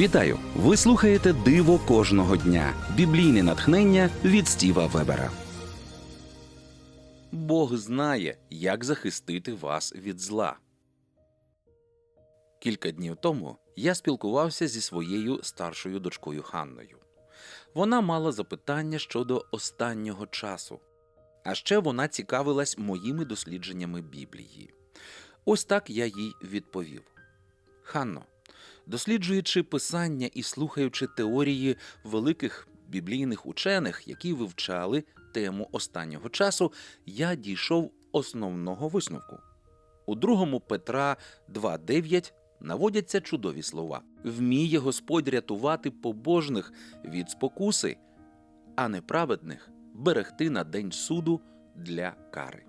Вітаю! Ви слухаєте Диво кожного дня. Біблійне натхнення від Стіва Вебера. Бог знає, як захистити вас від зла. Кілька днів тому я спілкувався зі своєю старшою дочкою Ханною. Вона мала запитання щодо останнього часу. А ще вона цікавилась моїми дослідженнями Біблії. Ось так я їй відповів: Ханно, досліджуючи писання і слухаючи теорії великих біблійних учених, які вивчали тему останнього часу, я дійшов основного висновку. У другому Петра 2.9 наводяться чудові слова: вміє Господь рятувати побожних від спокуси, а неправедних берегти на день суду для кари.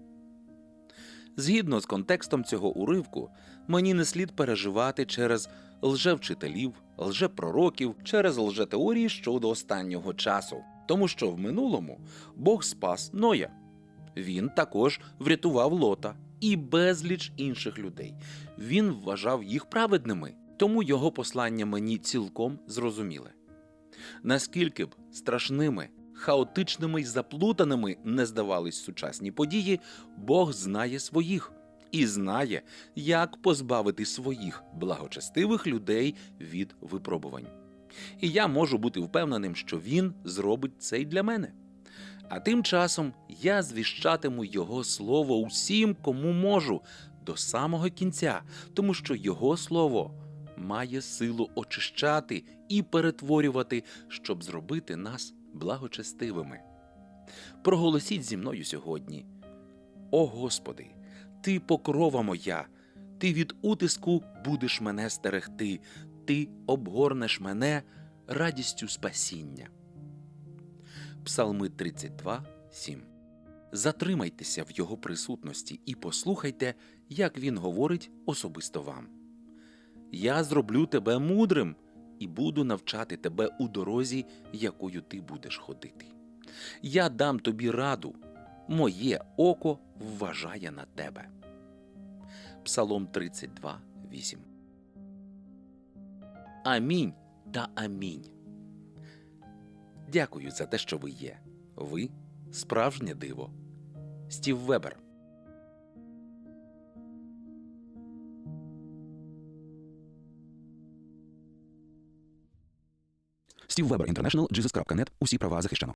Згідно з контекстом цього уривку, мені не слід переживати через лжевчителів, лжепророків, через лжетеорії щодо останнього часу, тому що в минулому Бог спас Ноя. Він також врятував Лота і безліч інших людей. Він вважав їх праведними, тому його послання мені цілком зрозуміле. Наскільки б страшними, хаотичними й заплутаними не здавались сучасні події, Бог знає своїх і знає, як позбавити своїх благочестивих людей від випробувань. І я можу бути впевненим, що він зробить це й для мене. А тим часом я звіщатиму Його слово усім, кому можу, до самого кінця, тому що Його слово має силу очищати і перетворювати, щоб зробити нас благочестивими. Проголосіть зі мною сьогодні. О Господи, Ти покрова моя, Ти від утиску будеш мене стерегти, Ти обгорнеш мене радістю спасіння. Псалми 32, 7. Затримайтеся в Його присутності і послухайте, як Він говорить особисто вам. Я зроблю тебе мудрим і буду навчати тебе у дорозі, якою ти будеш ходити. Я дам тобі раду, моє око вважає на тебе. Псалом 32, 8. Амінь та амінь. Дякую за те, що ви є. Ви справжнє диво. Стів Вебер. Стів Вебер Інтернешнл, Jesus.net. Усі права захищено.